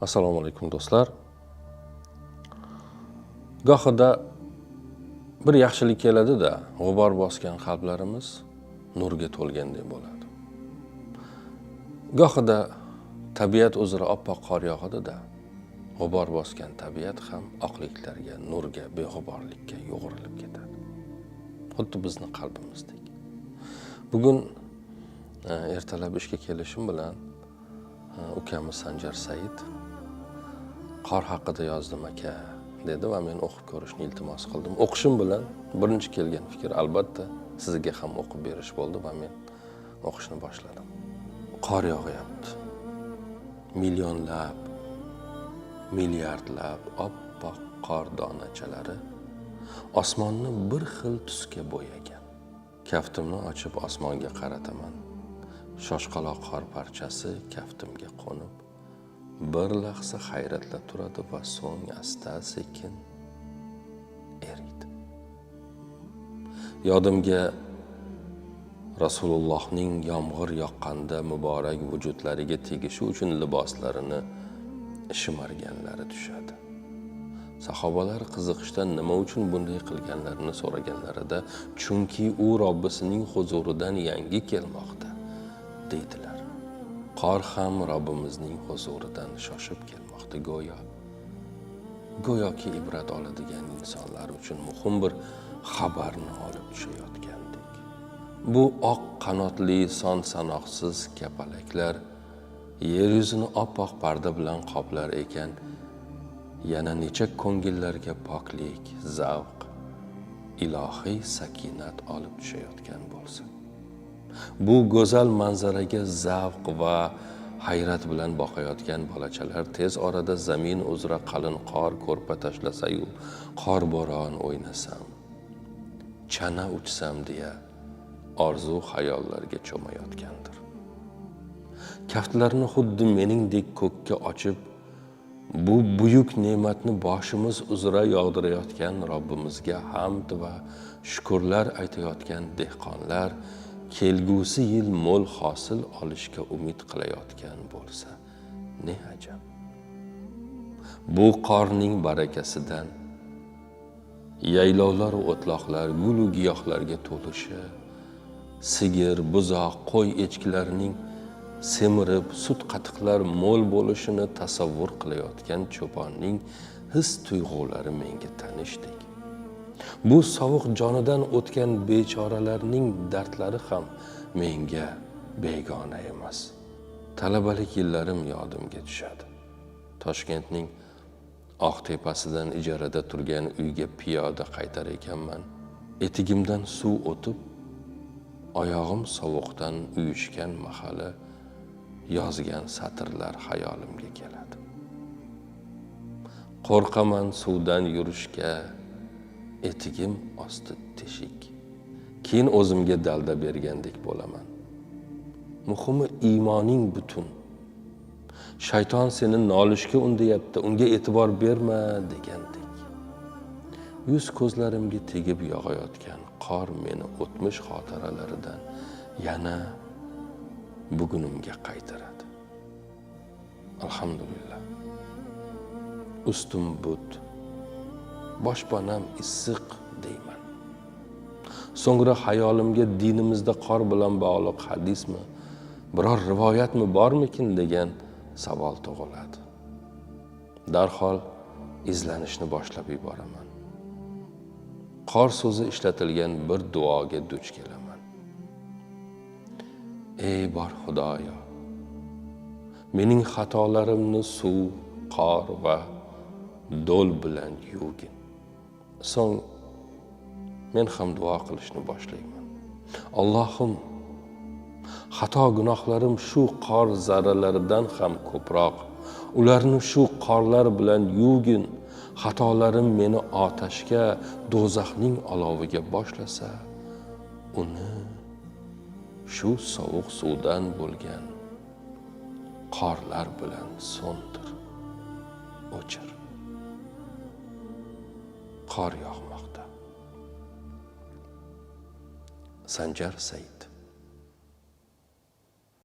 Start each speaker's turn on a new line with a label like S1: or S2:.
S1: assalomu alaykum do'stlar. Gohida bir yaxshilik keladida g'ubor bosgan qalblarimiz nurga to'lgandek bo'ladi. Gohida tabiat uzra oppoq qor yog'adida g'ubor bosgan tabiat ham oqliklarga nurga beg'uborlikka yo'g'rilib ketadi. Xuddi bizni qalbimizdek. Bugun e, ertalab ishga kelishim bilan ukamiz sanjar said. Qor haqida yozdim aka dedi va men o'qib ko'rishni iltimos qildim. O'qishim bilan birinchi kelgan fikr albatta sizga ham o'qib berish bo'ldi va men o'qishni boshladim. Qor yog'yapti. Millionlab milliardlab oppoq qor donachalari osmonni bir xil tusga bo'yagan. Kaftimni ochib osmonga qarataman. Shoshqaloq qor parchasi kaftimga qo'nib bir lahza hayratda turadi va so'ng asta sekin eriydi. Yodimga rasulullohning yomg'ir yoqqanda muborak vujudlariga tegishi uchun liboslarini shimarganlari tushadi. Sahobalar qiziqishdan nima uchun bunday qilganlarini so'raganlarida chunki u robbisining huzuridan yangi kelmoqda. Deydilar. Qor ham robbimizning huzuridan shoshib kelmoqda go'yo. Go'yoki ibrat oladigan insonlar uchun muhim bir xabarni olib tushayotgandek bu oq qanotli son sanoqsiz kapalaklar yer yuzini oppoq parda bilan qoplar ekan. Yana necha ko'ngillarga poklik zavq ilohiy sakinat olib tushayotgan bo'lsin. Bu go'zal manzaraga zavq va hayrat bilan boqayotgan bolachalar tez orada zamin uzra qalin qor ko'rpa tashlasayu qor bo'ron o'ynasam chana uchsam deya orzu xayollarga cho'mayotgandir. Kaftlarini xuddi meningdek ko'kka ochib bu buyuk ne'matni boshimiz uzra yog'dirayotgan robbimizga hamd va shukurlar aytayotgan dehqonlar kelgusi yil mo'l hosil olishga umid qilayotgan bo'lsa ne ajab. Bu qorning barakasidan yaylovlar o'tloqlar gulu giyohlarga to'lishi sigir buzoq qo'y echkilarning semirib sut qatiqlar mo'l bo'lishini tasavvur qilayotgan cho'ponning his tuyg'ulari menga tanishdek bu sovuq jonidan o'tgan bechoralarning dardlari ham menga begona emas. Talabalik yillarim yodimga tushadi. Toshkentning oq tepasidan ijarada turgan uyga piyoda qaytar ekanman. Etigimdan suv o'tib oyog'im sovuqdan uyushgan mahali yozgan satrlar xayolimga keladi. Qo'rqaman suvdan yurishga etigim osti teshik. Keyin o'zimga dalda bergandek bo'laman. Muhimi iymoning butun. Shayton seni nolishga undayapti unga e'tibor berma degandek. Yuz ko'zlarimga tegib yog'ayotgan qor meni o'tmish xotiralaridan yana bugunimga qaytaradi. Alhamdulillah. Ustum but boshpanam issiq deyman. So'ngra xayolimga dinimizda qor bilan bog'liq hadismi biror rivoyatmi bormikin degan savol tug'iladi. Darhol izlanishni boshlab yuboraman. Qor so'zi ishlatilgan bir duoga duch kelaman. Ey bor xudoyo mening xatolarimni suv qor va do'l bilan yuvgin. So'ng men ham duo qilishni boshlayman. Allohim xato gunohlarim shu qor zarralaridan ham ko'proq. Ularni shu qorlar bilan yuvgin. Xatolarim meni otashga do'zaxning oloviga boshlasa uni shu sovuq suvdan bo'lgan qorlar bilan so'ndir o'chir. Qor yog'moqda. Sanjar said.